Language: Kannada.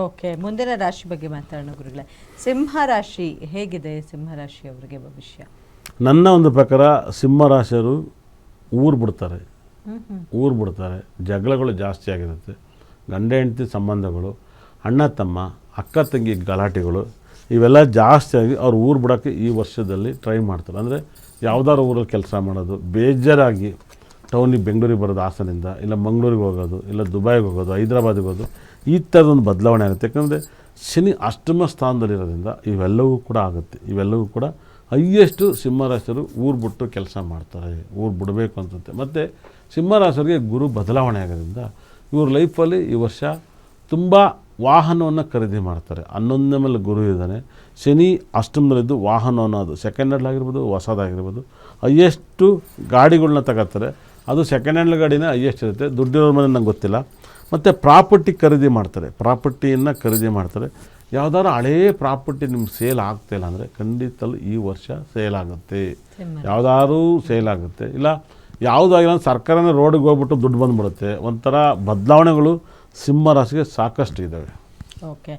ಓಕೆ ಮುಂದಿನ ರಾಶಿ ಬಗ್ಗೆ ಮಾತಾಡೋಣ ಗುರುಗಳೇ. ಸಿಂಹ ರಾಶಿ ಹೇಗಿದೆ? ಸಿಂಹ ರಾಶಿ ಅವರಿಗೆ ಭವಿಷ್ಯ. ನನ್ನ ಒಂದು ಪ್ರಕಾರ ಸಿಂಹ ಸಿಂಹರಾಶಿಯರು ಊರು ಬಿಡ್ತಾರೆ. ಊರು ಬಿಡ್ತಾರೆ. ಜಗಳಗಳು ಜಾಸ್ತಿ ಆಗಿರುತ್ತೆ. ಗಂಡ ಹೆಂಡತಿ ಸಂಬಂಧಗಳು ಅಣ್ಣ ತಮ್ಮ ಅಕ್ಕ ತಂಗಿ ಗಲಾಟೆಗಳು ಇವೆಲ್ಲ ಜಾಸ್ತಿ ಆಗಿ ಅವ್ರು ಊರು ಬಿಡೋಕ್ಕೆ ಈ ವರ್ಷದಲ್ಲಿ ಟ್ರೈ ಮಾಡ್ತಾರೆ. ಅಂದರೆ ಯಾವ್ದಾದ್ರು ಊರಲ್ಲಿ ಕೆಲಸ ಮಾಡೋದು ಬೇಜಾರಾಗಿ ಟೌನಿಗೆ ಬೆಂಗಳೂರಿಗೆ ಬರೋದು ಹಾಸನಿಂದ, ಇಲ್ಲ ಮಂಗಳೂರಿಗೆ ಹೋಗೋದು, ಇಲ್ಲ ದುಬೈಗೆ ಹೋಗೋದು, ಹೈದ್ರಾಬಾದಿಗೆ ಹೋಗೋದು, ಈ ಥರದೊಂದು ಬದಲಾವಣೆ ಆಗುತ್ತೆ. ಯಾಕಂದರೆ ಶನಿ ಅಷ್ಟಮ ಸ್ಥಾನದಲ್ಲಿರೋದ್ರಿಂದ ಇವೆಲ್ಲವೂ ಕೂಡ ಆಗುತ್ತೆ. ಇವೆಲ್ಲವೂ ಕೂಡ ಹೈಯೆಸ್ಟು ಸಿಂಹರಾಶಿಯರು ಊರು ಬಿಟ್ಟು ಕೆಲಸ ಮಾಡ್ತಾರೆ, ಊರು ಬಿಡಬೇಕು ಅನ್ಸುತ್ತೆ ಮತ್ತು ಸಿಂಹರಾಶಿಯರಿಗೆ ಗುರು ಬದಲಾವಣೆ ಆಗೋದ್ರಿಂದ ಇವ್ರ ಲೈಫಲ್ಲಿ ಈ ವರ್ಷ ತುಂಬ ವಾಹನವನ್ನು ಖರೀದಿ ಮಾಡ್ತಾರೆ. ಹನ್ನೊಂದನೇ ಮೇಲೆ ಗುರು ಇದ್ದಾನೆ. ಶನಿ ಅಷ್ಟಮದಲ್ಲಿದ್ದು ವಾಹನವನ್ನು ಅದು ಸೆಕೆಂಡ್ ಹ್ಯಾಂಡ್ ಆಗಿರ್ಬೋದು, ಹೊಸದಾಗಿರ್ಬೋದು, ಹೈಯೆಸ್ಟು ಗಾಡಿಗಳನ್ನ ತಗೋತಾರೆ. ಅದು ಸೆಕೆಂಡ್ ಹ್ಯಾಂಡ್ ಗಾಡಿನೇ ಹೈಯೆಸ್ಟ್ ಇರುತ್ತೆ. ದುಡ್ಡಿರೋರ ಮನೆ ನಂಗೆ ಗೊತ್ತಿಲ್ಲ. ಮತ್ತು ಪ್ರಾಪರ್ಟಿ ಖರೀದಿ ಮಾಡ್ತಾರೆ. ಪ್ರಾಪರ್ಟಿಯನ್ನು ಖರೀದಿ ಮಾಡ್ತಾರೆ. ಯಾವ್ದಾದ್ರು ಹಳೇ ಪ್ರಾಪರ್ಟಿ ನಿಮ್ಗೆ ಸೇಲ್ ಆಗ್ತಾಯಿಲ್ಲ ಅಂದರೆ ಖಂಡಿತಲ್ಲೂ ಈ ವರ್ಷ ಸೇಲ್ ಆಗುತ್ತೆ. ಯಾವುದಾದ್ರು ಸೇಲ್ ಆಗುತ್ತೆ. ಇಲ್ಲ ಯಾವುದಾಗಿಲ್ಲ ಸರ್ಕಾರನೇ ರೋಡಿಗೆ ಹೋಗ್ಬಿಟ್ಟು ದುಡ್ಡು ಬಂದ್ಬಿಡುತ್ತೆ. ಒಂಥರ ಬದಲಾವಣೆಗಳು ಸಿಂಹ ರಾಶಿಗೆ ಸಾಕಷ್ಟು ಇದ್ದಾವೆ. ಓಕೆ